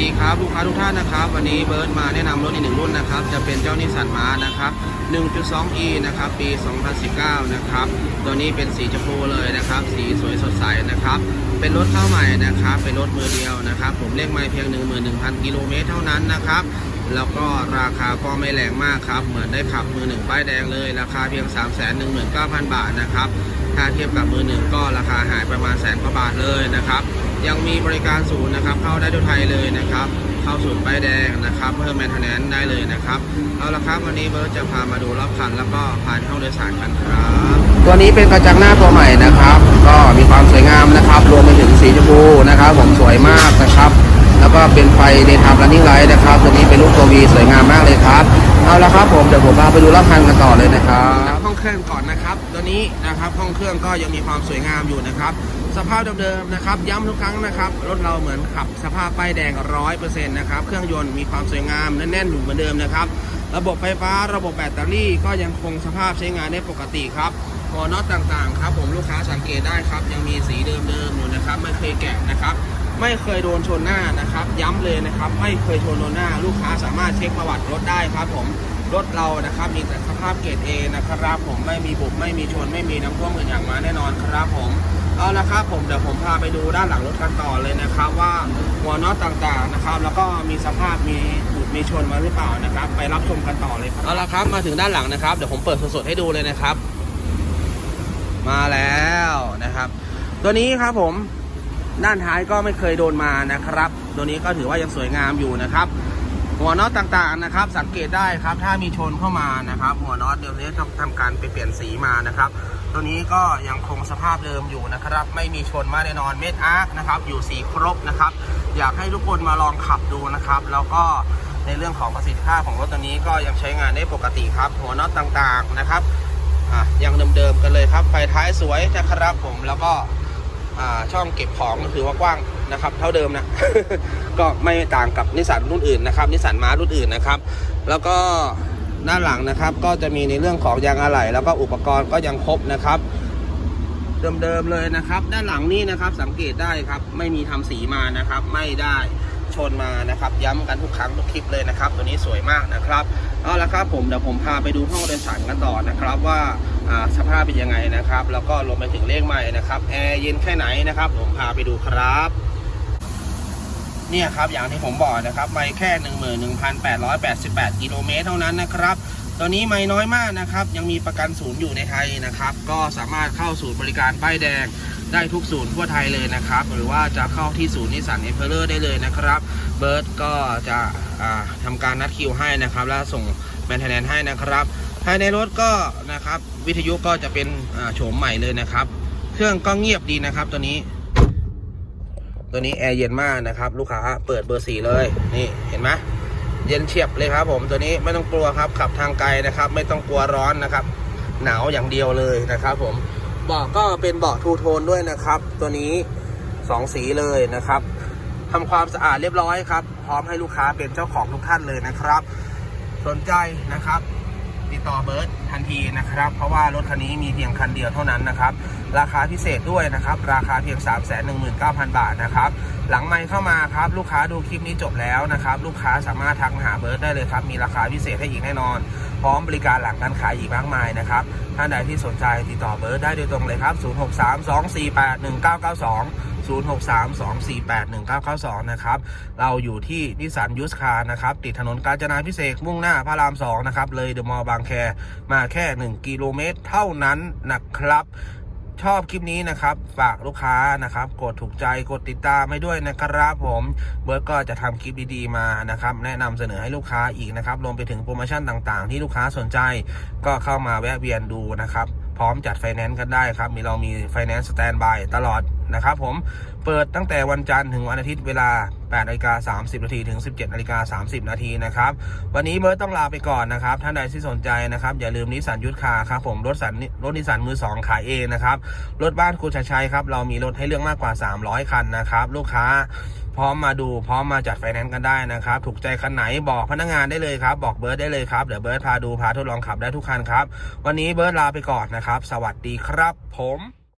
ดีครับลูกค้าทุกท่านนะครับ วันนี้เบิร์ดมาแนะนำรถอีกหนึ่งรุ่นนะครับ จะเป็นเจ้านิสสันมาร์นะครับ 1.2e นะครับ ปี 2019 นะครับ ตัวนี้เป็นสีชมพูเลยนะครับ สีสวยสดใสนะครับ เป็นรถเข้าใหม่นะครับ เป็นรถมือเดียวนะครับ ผมเลขไม่เพียง 11,000 กิโลเมตรเท่านั้นนะครับ แล้วก็ราคาก็ไม่แรงมากครับ เหมือนได้ขับมือหนึ่งป้ายแดงเลย ราคาเพียง 319,000 บาทนะครับ ถ้าเทียบกับมือหนึ่งก็ราคาหายประมาณแสนกว่าบาทเลยนะครับ ยังมีบริการศูนย์นะครับ เข้าได้ทั่วไทยเลยนะครับ เข้าศูนย์ป้ายแดงนะครับ เพิ่มแมนเทนแนนได้เลยนะครับ เอาละครับวันนี้เร์ตจะพามาดูรอบคัน แล้วก็ผ่านห้องโดยสารกันครับ ตัวนี้เป็นกระจังหน้าตัวใหม่นะครับ ก็มีความสวยงามนะครับ รวมไปถึงสีชมพูนะครับ ผมสวยมากนะครับ แล้วก็เป็นไฟในทางรันนิ่งไลท์นะครับ ตัวนี้เป็นรูปตัววีสวยงามมากเลยครับ เอาละครับผมเดี๋ยวผมพาไปดูรอบคันกันต่อเลยนะครับห้องเครื่องก่อนนะครับตัวนี้นะครับห้องเครื่องก็ยังมีความสวยงามอยู่นะครับ สภาพเดิมๆนะครับ ย้ำทุกครั้งนะครับรถเราเหมือนขับ สภาพป้ายแดงร้อยเปอร์เซ็นต์นะครับเครื่องยนต์มีความสวยงามแน่นๆอยู่เหมือนเดิมนะครับระบบไฟฟ้าระบบแบตเตอรี่ก็ยังคงสภาพใช้งานได้ปกติครับหัวน็อตต่างๆครับผมลูกค้าสังเกตได้ครับยังมีสีเดิมๆอยู่นะครับไม่เคยแกะนะครับ ไม่เคยโดนชนหน้านะครับ ย้ำเลยนะครับ ไม่เคยชนโดนหน้า ลูกค้าสามารถเช็คประวัติรถได้ครับผมรถเรานะครับมีแต่สภาพเกรดเอนะครับผมไม่มีบุบไม่มีชนไม่มีน้ำท่วมเงินอย่างมาแน่นอนครับผมเอาละครับผมเดี๋ยวผมพาไปดูด้านหลังรถกันต่อเลยนะครับ ว่าหัวน็อตต่างๆนะครับ แล้วก็มีสภาพมีบุบมีชนมาหรือเปล่านะครับ ไปรับชมกันต่อเลยครับเอาละครับมาถึงด้านหลังนะครับเดี๋ยวผมเปิดสดๆให้ดูเลยนะครับ มาแล้วนะครับ ตัวนี้ครับผม ด้านท้ายก็ไม่เคยโดนมานะครับ ตัวนี้ก็ถือว่ายังสวยงามอยู่นะครับ หัวน็อตต่างๆนะครับ สังเกตได้ครับถ้ามีชนเข้ามานะครับ หัวน็อตเดี๋ยวนี้ต้องทำการไปเปลี่ยนสีมานะครับ ตัวนี้ก็ยังคงสภาพเดิมอยู่นะครับ ไม่มีชนมาแน่นอนเม็ดอาร์คนะครับอยู่สีครบนะครับ อยากให้ทุกคนมาลองขับดูนะครับ แล้วก็ในเรื่องของประสิทธิภาพของรถตัวนี้ก็ยังใช้งานได้ปกติครับ หัวน็อตต่างๆนะครับอะยังเดิมๆกันเลยครับไฟท้ายสวยนะครับผมแล้วก็ ช่องเก็บของก็คือว่ากว้างนะครับ เท่าเดิมนะ ก็ไม่ต่างกับนิสสันรุ่นอื่นนะครับนิสสันมารุ่นอื่นนะครับ แล้วก็ด้านหลังนะครับ ก็จะมีในเรื่องของยางอะไหล่แล้วก็อุปกรณ์ก็ยังครบนะครับ เดิมๆเลยนะครับ ด้านหลังนี่นะครับสังเกตได้ครับ ไม่มีทำสีมานะครับ ไม่ได้ชนมานะครับ ย้ำกันทุกครั้งทุกคลิปเลยนะครับ ตัวนี้สวยมากนะครับ เอาละครับผมเดี๋ยวผมพาไปดูห้องโดยสารกันต่อนะครับว่าสภาพเป็นยังไงนะครับ แล้วก็รวมไปถึงเลขใหม่นะครับแอร์เย็นแค่ไหนนะครับ ผมพาไปดูครับเนี่ยครับอย่างที่ผมบอกนะครับไม่แค่ 11,888 กิโลเมตรเท่านั้นนะครับตอนนี้ไม่น้อยมากนะครับ ยังมีประกันศูนย์อยู่ในไทยนะครับ ก็สามารถเข้าศูนย์บริการป้ายแดง ได้ทุกศูนย์ทั่วไทยเลยนะครับ หรือว่าจะเข้าที่ศูนย์นิสสันเอเ r อร์ได้เลยนะครับ เบิร์ตก็จะอ่าทำการนัดคิวให้นะครับ แล้วส่งแมนเทนแนนให้นะครับ ภายในรถก็นะครับวิทยุก็จะเป็นโฉมใหม่เลยนะครับ เครื่องก็เงียบดีนะครับตัวนี้ ตัวนี้แอร์เย็นมากนะครับ ลูกค้าเปิดเบอร์สี่เลยนี่เห็นไหมเย็นเฉียบเลยครับ ผมตัวนี้ไม่ต้องกลัวครับขับทางไกลนะครับ ไม่ต้องกลัวร้อนนะครับ หนาวอย่างเดียวเลยนะครับ ผม เบาะก็เป็นเบาะทูโทนด้วยนะครับ ตัวนี้สองสีเลยนะครับทำความสะอาดเรียบร้อยครับ พร้อมให้ลูกค้าเป็นเจ้าของทุกท่านเลยนะครับ สนใจนะครับ ติดต่อเบิร์ดทันทีนะครับ เพราะว่ารถคันนี้มีเพียงคันเดียวเท่านั้นนะครับ ราคาพิเศษด้วยนะครับ ราคาเพียง 3 1 9 0 0 0 บาทนะครับ หลังไมค์เข้ามาครับลูกค้าดูคลิปนี้จบแล้วนะครับ ลูกค้าสามารถทักมาหาเบิร์ดได้เลยครับ มีราคาพิเศษให้อีกแน่นอน พร้อมบริการหลังการขายอีกมากมายนะครับท่านใดที่สนใจติดต่อเบิร์ดได้โดยตรงเลยครับ 0632481992 0632481992 นะครับ เราอยู่ที่นิสสันยูสคาร์นะครับ ติดถนนกาญจนาพิเศษมุ่งหน้าพระราม 2 นะครับ เลยเดอะมอลล์บางแค มาแค่ 1 กิโลเมตรเท่านั้นนะครับ ชอบคลิปนี้นะครับ ฝากลูกค้านะครับ กดถูกใจกดติดตามให้ด้วยนะครับผมเบิร์ดก็จะทำคลิปดีๆมานะครับ แนะนำเสนอให้ลูกค้าอีกนะครับรวมไปถึงโปรโมชั่นต่างๆ ที่ลูกค้าสนใจก็เข้ามาแวะเวียนดูนะครับ พร้อมจัดไฟแนนซ์กันได้ครับ มีเรามีไฟแนนซ์สแตนบายตลอด นะครับผมเปิดตั้งแต่วันจันทร์ถึงวันอาทิตย์เวลา8นาฬิกา30นาทีถึง 17นาฬิกา30นาทีนะครับ วันนี้เบิร์ตต้องลาไปก่อนนะครับ ท่านใดที่สนใจนะครับ อย่าลืมนิสสันยุทธคาครับผมรถสันรถนิสสันมือ 2 ขายเองนะครับ รถบ้านคุณชัยชัยครับ เรามีรถให้เลือกมากกว่า 300 คันนะครับ ลูกค้าพร้อมมาดูพร้อมมาจัดไฟแนนซ์กันได้นะครับ ถูกใจคันไหนบอกพนักงานได้เลยครับ บอกเบิร์ดได้เลยครับ เดี๋ยวเบิร์ดพาดูพาทดลองขับได้ทุกคันครับ วันนี้เบิร์ดลาไปก่อนนะครับ สวัสดีครับผม